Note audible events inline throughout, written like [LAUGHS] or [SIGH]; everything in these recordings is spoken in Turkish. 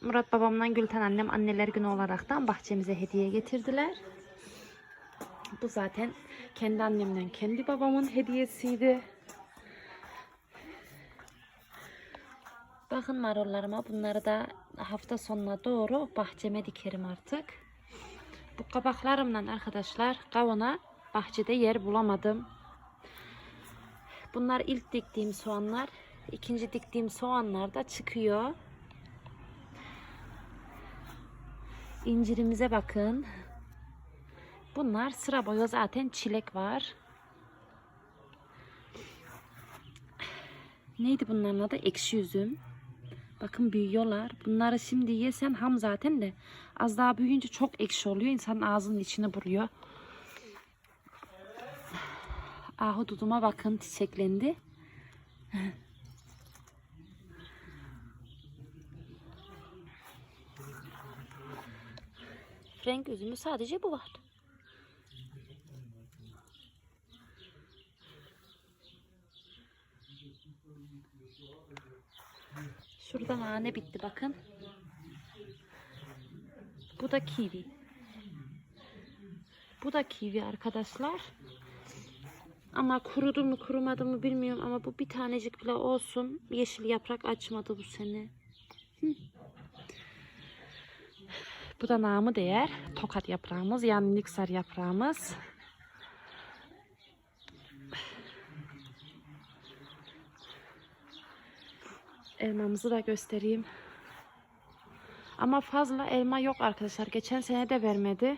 Murat babamdan Gülten annem anneler günü olaraktan bahçemize hediye getirdiler. Bu zaten kendi annemden kendi babamın hediyesiydi. Bakın marullarıma bunları da hafta sonuna doğru bahçeme dikerim artık. Bu kabaklarımla arkadaşlar kavuna bahçede yer bulamadım. Bunlar ilk diktiğim soğanlar. İkinci diktiğim soğanlar da çıkıyor. İncirimize bakın. Bunlar sıra boyu zaten çilek var. Neydi bunların adı? Ekşi üzüm. Bakın büyüyorlar. Bunları şimdi yesen ham zaten de az daha büyüyünce çok ekşi oluyor. İnsanın ağzının içine buluyor. Ahududuma bakın çiçeklendi. [LAUGHS] Renk üzümü sadece bu var. Şurada nane bitti bakın. Bu da kivi. Bu da kivi arkadaşlar. Ama kurudu mu kurumadı mı bilmiyorum ama bu bir tanecik bile olsun. Yeşil yaprak açmadı bu sene. Hı. Bu da namı değer. Tokat yaprağımız yani niksar yaprağımız. Elmamızı da göstereyim. Ama fazla elma yok arkadaşlar. Geçen sene de vermedi.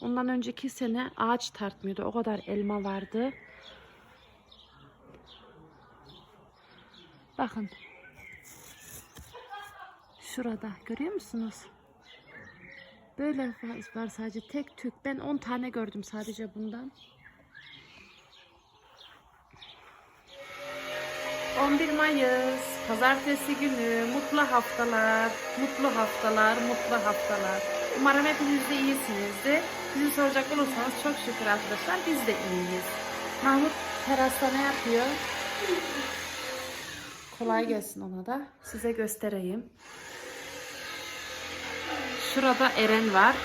Ondan önceki sene ağaç tartmıyordu. O kadar elma vardı. Bakın. Şurada görüyor musunuz? Böyle var sadece tek tük. Ben 10 tane gördüm sadece bundan. 11 Mayıs Pazartesi günü mutlu haftalar, mutlu haftalar, mutlu haftalar. Umarım hepiniz de iyisinizdir. Bizi soracak olursanız çok şükür arkadaşlar biz de iyiyiz. Mahmut terasta ne yapıyor? Kolay gelsin ona da. Size göstereyim. Şurada Eren var.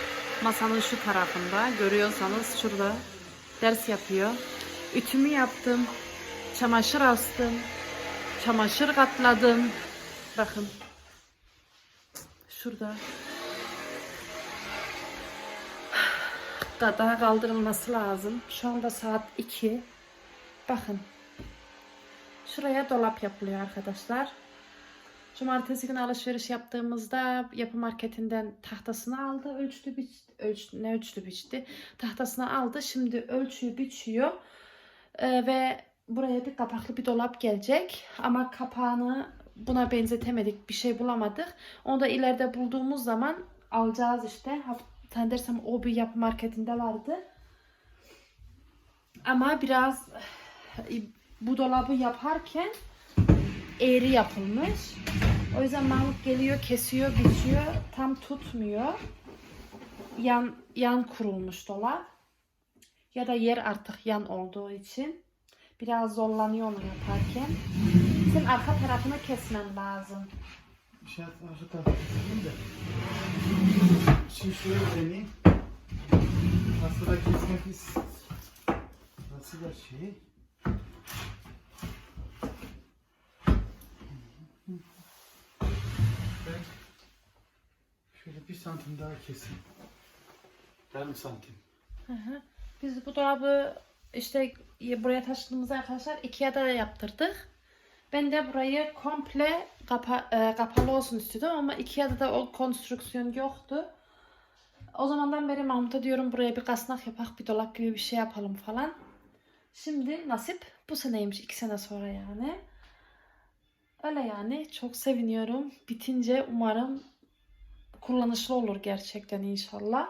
Masanın şu tarafında. Görüyorsanız şurada ders yapıyor. Ütümü yaptım. Çamaşır astım. Çamaşır katladım. Bakın. Şurada. Da daha kaldırılması lazım. Şu anda saat 2. Bakın. Şuraya dolap yapılıyor arkadaşlar. Cumartesi günü alışveriş yaptığımızda yapı marketinden tahtasını aldı. Ölçtü biç, ölç, ne ölçtü biçti. Tahtasını aldı. Şimdi ölçüyü biçiyor. Ee, ve buraya bir kapaklı bir dolap gelecek. Ama kapağını buna benzetemedik. Bir şey bulamadık. Onu da ileride bulduğumuz zaman alacağız işte. Sen dersem o bir yapı marketinde vardı. Ama biraz bu dolabı yaparken eğri yapılmış. O yüzden Mahmut geliyor, kesiyor, biçiyor. Tam tutmuyor. Yan, yan kurulmuş dolap. Ya da yer artık yan olduğu için. Biraz zorlanıyor onu yaparken. Sen arka tarafını kesmen lazım. Şey şu tarafa keseyim de. Şimdi şöyle deneyeyim. Nasıl da kesmek. Nasıl da şey. Ben şöyle bir santim daha keseyim. Yarım santim. Biz bu dolabı işte buraya taşıdığımızda arkadaşlar Ikea'da da yaptırdık. Ben de burayı komple kapa, e, kapalı olsun istiyordum ama Ikea'da da o konstrüksiyon yoktu. O zamandan beri Mahmut'a diyorum buraya bir kasnak yapak bir dolap gibi bir şey yapalım falan. Şimdi nasip bu seneymiş iki sene sonra yani. Öyle yani çok seviniyorum. Bitince umarım kullanışlı olur gerçekten inşallah.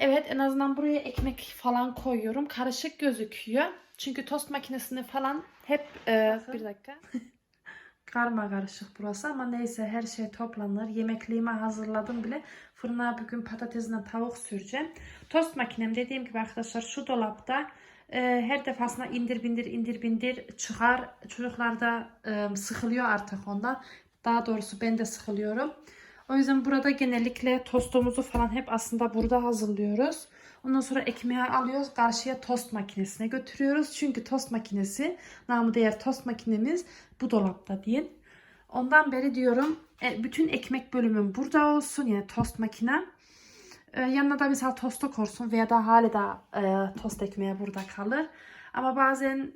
Evet en azından buraya ekmek falan koyuyorum. Karışık gözüküyor. Çünkü tost makinesini falan hep e, bir dakika. [LAUGHS] Karma karışık burası ama neyse her şey toplanır. Yemekliğimi hazırladım bile. Fırına bugün patatesle tavuk süreceğim. Tost makinem dediğim gibi arkadaşlar şu dolapta e, her defasında indir bindir indir bindir çıkar. Çocuklar da e, sıkılıyor artık ondan. Daha doğrusu ben de sıkılıyorum. O yüzden burada genellikle tostumuzu falan hep aslında burada hazırlıyoruz. Ondan sonra ekmeği alıyoruz karşıya tost makinesine götürüyoruz. Çünkü tost makinesi namı değer tost makinemiz bu dolapta değil. Ondan beri diyorum e, bütün ekmek bölümüm burada olsun yani tost makinem. E, yanına da mesela tosta korsun veya da hali da e, tost ekmeği burada kalır. Ama bazen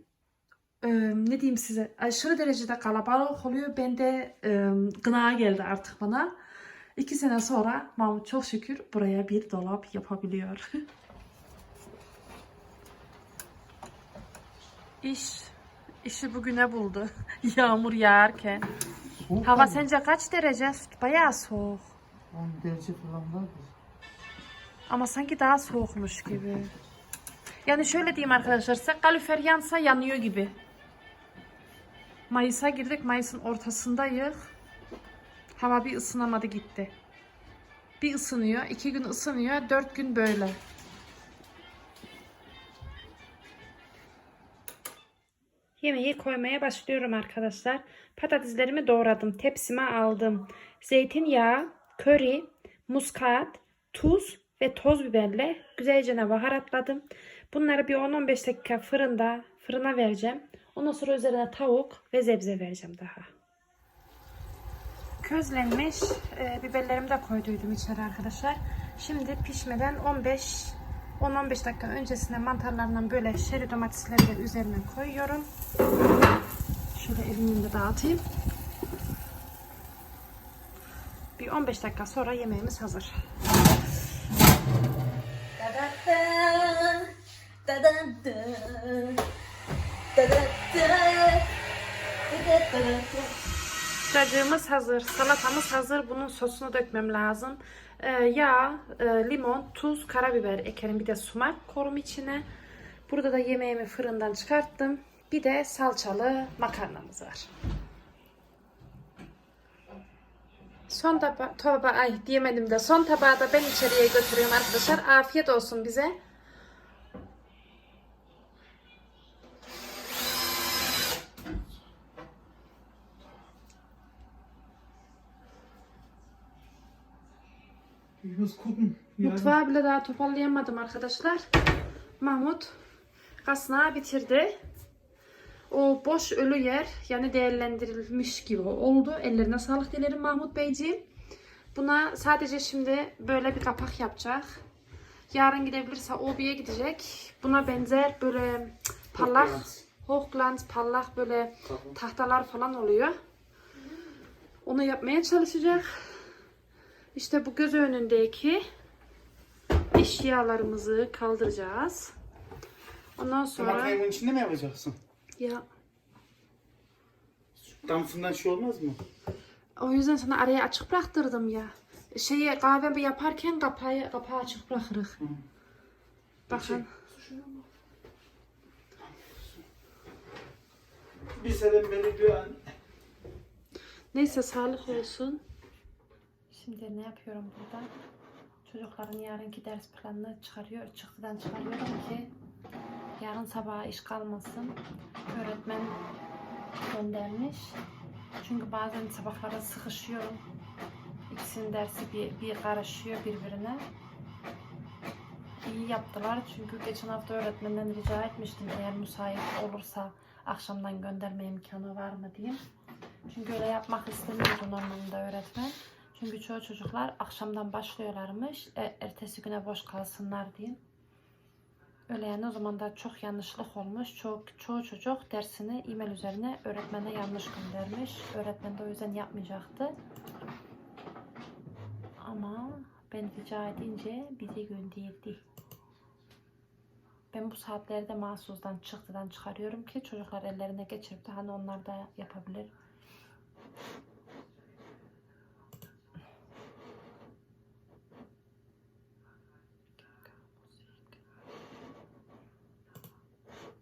e, ne diyeyim size aşırı derecede kalabalık oluyor. Ben de e, gına geldi artık bana. İki sene sonra Mahmut çok şükür buraya bir dolap yapabiliyor. [LAUGHS] İş, işi bugüne buldu. [LAUGHS] Yağmur yağarken. Soğuk Hava sence kaç derece? Bayağı soğuk. 10 derece falan vardır. Ama sanki daha soğukmuş gibi. Yani şöyle diyeyim arkadaşlar size kalorifer yansa yanıyor gibi. Mayıs'a girdik. Mayıs'ın ortasındayız. Hava bir ısınamadı gitti. Bir ısınıyor, iki gün ısınıyor, dört gün böyle. Yemeği koymaya başlıyorum arkadaşlar. Patateslerimi doğradım. Tepsime aldım. Zeytinyağı, köri, muskat, tuz ve toz biberle güzelce baharatladım. Bunları bir 10-15 dakika fırında fırına vereceğim. Ondan sonra üzerine tavuk ve zebze vereceğim daha. Közlenmiş e, biberlerimi de koyduydum içeri arkadaşlar. Şimdi pişmeden 15 10-15 dakika öncesinde mantarlarından böyle şeri domatesleri de üzerine koyuyorum. Şöyle elimle dağıtayım. Bir 15 dakika sonra yemeğimiz hazır. Cacığımız hazır, salatamız hazır. Bunun sosunu dökmem lazım. Ee, yağ, e, limon, tuz, karabiber ekerim. Bir de sumak korum içine. Burada da yemeğimi fırından çıkarttım. Bir de salçalı makarnamız var. Son taba, taba ay diyemedim de son tabağı da ben içeriye götürüyorum arkadaşlar. Afiyet olsun bize. Mutfağı bile daha toparlayamadım arkadaşlar. Mahmut kasnağı bitirdi. O boş ölü yer yani değerlendirilmiş gibi oldu. Ellerine sağlık dilerim Mahmut Beyciğim. Buna sadece şimdi böyle bir kapak yapacak. Yarın gidebilirse Obi'ye gidecek. Buna benzer böyle parlak, hochglanz, parlak böyle tahtalar falan oluyor. Onu yapmaya çalışacak. İşte bu göz önündeki eşyalarımızı kaldıracağız. Ondan sonra bunun içinde mi yapacaksın? Ya Dampfından şey olmaz mı? o yüzden sana araya açık bıraktırdım ya. Şeyi kahve yaparken kapağı, kapağı açık bırakırız. Bakın. Bir sene beri diyor an. Neyse sağlık olsun. Şimdi ne yapıyorum burada? Çocukların yarınki ders planını çıkarıyor, çıktıdan çıkarıyorum ki yarın sabaha iş kalmasın. Öğretmen göndermiş. Çünkü bazen sabahlara sıkışıyorum. İkisinin dersi bir, bir karışıyor birbirine. İyi yaptılar çünkü geçen hafta öğretmenden rica etmiştim eğer müsait olursa akşamdan gönderme imkanı var mı diye. Çünkü öyle yapmak istemiyordu normalde öğretmen. Çünkü çoğu çocuklar akşamdan başlıyorlarmış. E, ertesi güne boş kalsınlar diye. Öyle yani o zaman da çok yanlışlık olmuş. Çok, çoğu çocuk dersini e-mail üzerine öğretmene yanlış göndermiş. Öğretmen de o yüzden yapmayacaktı. Ama ben rica edince bizi gönderdi. Ben bu saatlerde mahsusdan çıktıdan çıkarıyorum ki çocuklar ellerine geçirip de hani onlar da yapabilir.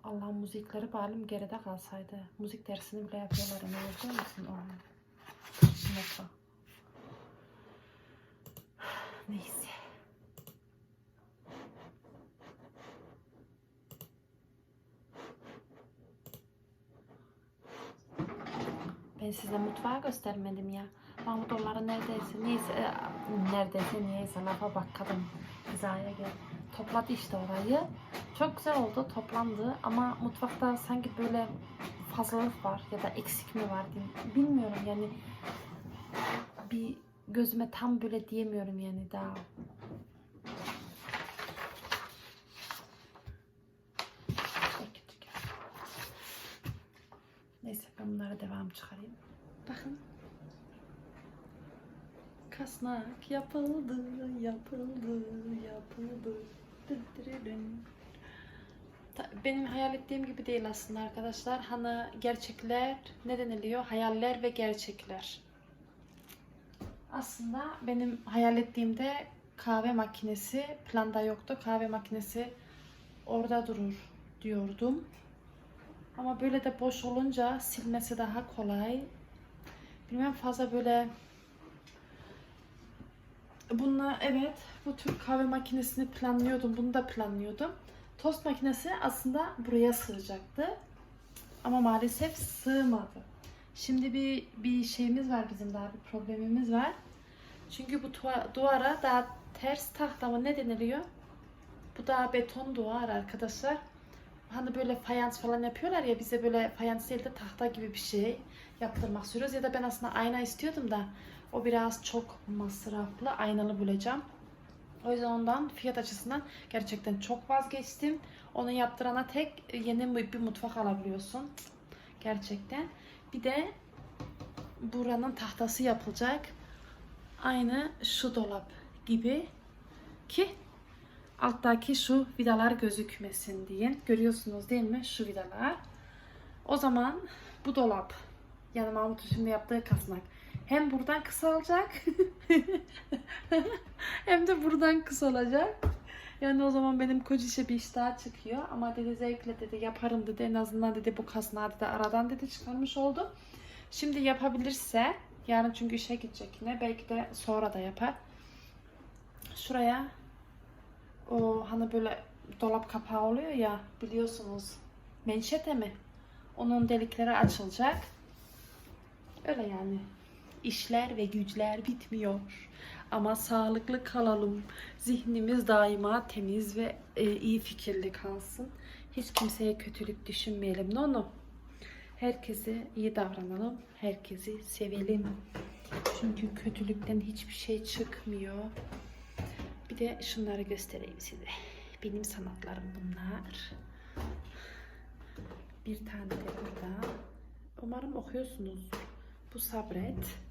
Allah müzikleri balim geride kalsaydı. Müzik dersini bile yapıyorlar. Ne biliyor musun? Neyse. Ben size mutfağı göstermedim ya. Mahmut onları neredeyse neyse e, neredeyse niyeyse lafa bak kadın hizaya gel. Topladı işte orayı. Çok güzel oldu toplandı ama mutfakta sanki böyle fazlalık var ya da eksik mi var diyeyim. Bilmiyorum yani bir gözüme tam böyle diyemiyorum yani daha. Neyse ben bunlara devam çıkarayım. Bakın. Kasnak yapıldı, yapıldı, yapıldı. Benim hayal ettiğim gibi değil aslında arkadaşlar. Hani gerçekler ne deniliyor? Hayaller ve gerçekler. Aslında benim hayal ettiğimde kahve makinesi planda yoktu. Kahve makinesi orada durur diyordum. Ama böyle de boş olunca silmesi daha kolay. Bilmem fazla böyle Bununla evet bu tür kahve makinesini planlıyordum. Bunu da planlıyordum. Tost makinesi aslında buraya sığacaktı. Ama maalesef sığmadı. Şimdi bir bir şeyimiz var bizim daha bir problemimiz var. Çünkü bu duvara daha ters tahta mı ne deniliyor? Bu daha beton duvar arkadaşlar. Hani böyle fayans falan yapıyorlar ya bize böyle fayans değil de tahta gibi bir şey yaptırmak istiyoruz. Ya da ben aslında ayna istiyordum da o biraz çok masraflı. Aynalı bulacağım. O yüzden ondan fiyat açısından gerçekten çok vazgeçtim. Onu yaptırana tek yeni bir mutfak alabiliyorsun. Gerçekten. Bir de buranın tahtası yapılacak. Aynı şu dolap gibi ki alttaki şu vidalar gözükmesin diye. Görüyorsunuz değil mi? Şu vidalar. O zaman bu dolap yani Mahmut'un şimdi yaptığı kasnak hem buradan kısalacak [LAUGHS] hem de buradan kısalacak. Yani o zaman benim kocişe bir iş daha çıkıyor. Ama dedi zevkle dedi yaparım dedi. En azından dedi bu kasnağı dedi aradan dedi çıkarmış oldu. Şimdi yapabilirse yarın çünkü işe gidecek yine. Belki de sonra da yapar. Şuraya o hani böyle dolap kapağı oluyor ya biliyorsunuz. Menşete mi? Onun delikleri açılacak. Öyle yani. İşler ve güçler bitmiyor. Ama sağlıklı kalalım. Zihnimiz daima temiz ve e, iyi fikirli kalsın. Hiç kimseye kötülük düşünmeyelim. No no. Herkese iyi davranalım. Herkesi sevelim. Çünkü kötülükten hiçbir şey çıkmıyor. Bir de şunları göstereyim size. Benim sanatlarım bunlar. Bir tane de burada. Umarım okuyorsunuz. Bu sabret.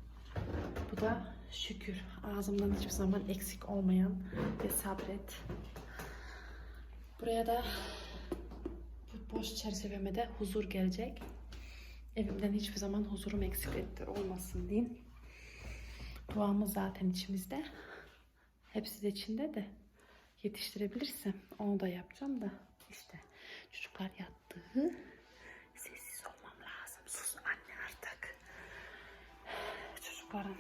Bu da şükür. Ağzımdan hiçbir zaman eksik olmayan ve sabret. Buraya da bu boş çerçeveme de huzur gelecek. Evimden hiçbir zaman huzurum eksikliktir olmasın diyeyim. Duamız zaten içimizde. Hepsi de içinde de yetiştirebilirsem onu da yapacağım da işte çocuklar yattı. Sessiz olmam lazım. Sus anne artık. Çocukların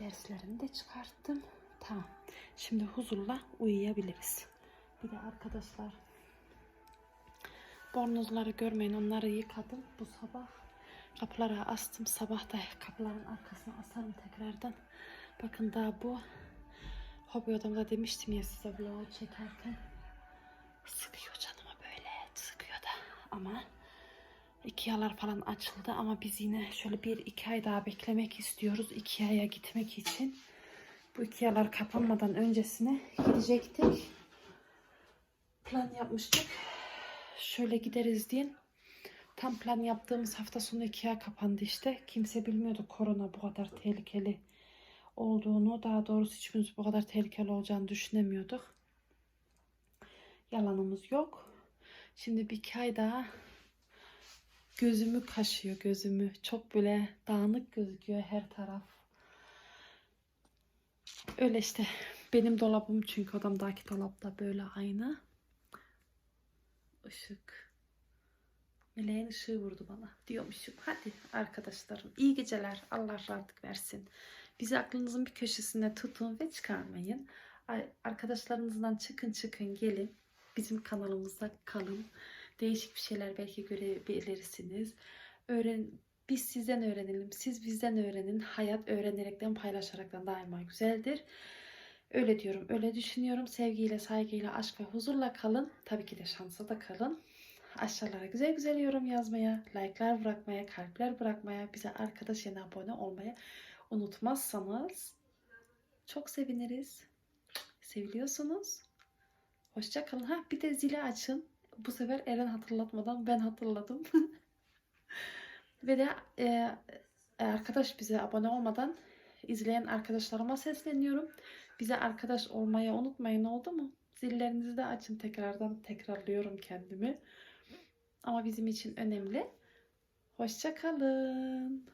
derslerini de çıkarttım. Tamam. Şimdi huzurla uyuyabiliriz. Bir de arkadaşlar bornozları görmeyin onları yıkadım bu sabah. Kapılara astım. Sabah da kapıların arkasına asarım tekrardan. Bakın daha bu hobi odamda demiştim ya size vlog çekerken. Sıkıyor canıma böyle. Sıkıyor da. Ama Ikea'lar falan açıldı ama biz yine şöyle bir iki ay daha beklemek istiyoruz. Ikea'ya gitmek için. Bu Ikea'lar kapanmadan öncesine gidecektik. Plan yapmıştık. Şöyle gideriz diye. Tam plan yaptığımız hafta sonu Ikea kapandı işte. Kimse bilmiyordu korona bu kadar tehlikeli olduğunu. Daha doğrusu hiçbirimiz bu kadar tehlikeli olacağını düşünemiyorduk. Yalanımız yok. Şimdi bir iki ay daha gözümü kaşıyor gözümü. Çok böyle dağınık gözüküyor her taraf. Öyle işte benim dolabım çünkü odamdaki dolapta böyle aynı. Işık. Meleğin ışığı vurdu bana diyormuşum. Hadi arkadaşlarım iyi geceler. Allah rahatlık versin. Bizi aklınızın bir köşesine tutun ve çıkarmayın. Ay- Arkadaşlarınızdan çıkın çıkın gelin. Bizim kanalımızda kalın. Değişik bir şeyler belki görebilirsiniz. Öğren Biz sizden öğrenelim. Siz bizden öğrenin. Hayat öğrenerekten paylaşaraktan daima güzeldir. Öyle diyorum, öyle düşünüyorum. Sevgiyle, saygıyla, aşk ve huzurla kalın. Tabii ki de şansa da kalın. Aşağılara güzel güzel yorum yazmaya, like'lar bırakmaya, kalpler bırakmaya, bize arkadaş yeni abone olmaya unutmazsanız çok seviniriz. Seviliyorsunuz. Hoşça kalın. Ha bir de zili açın. Bu sefer Eren hatırlatmadan ben hatırladım. [LAUGHS] Ve de e, arkadaş bize abone olmadan izleyen arkadaşlarıma sesleniyorum. Bize arkadaş olmayı unutmayın oldu mu? Zillerinizi de açın tekrardan tekrarlıyorum kendimi. Ama bizim için önemli. Hoşça kalın.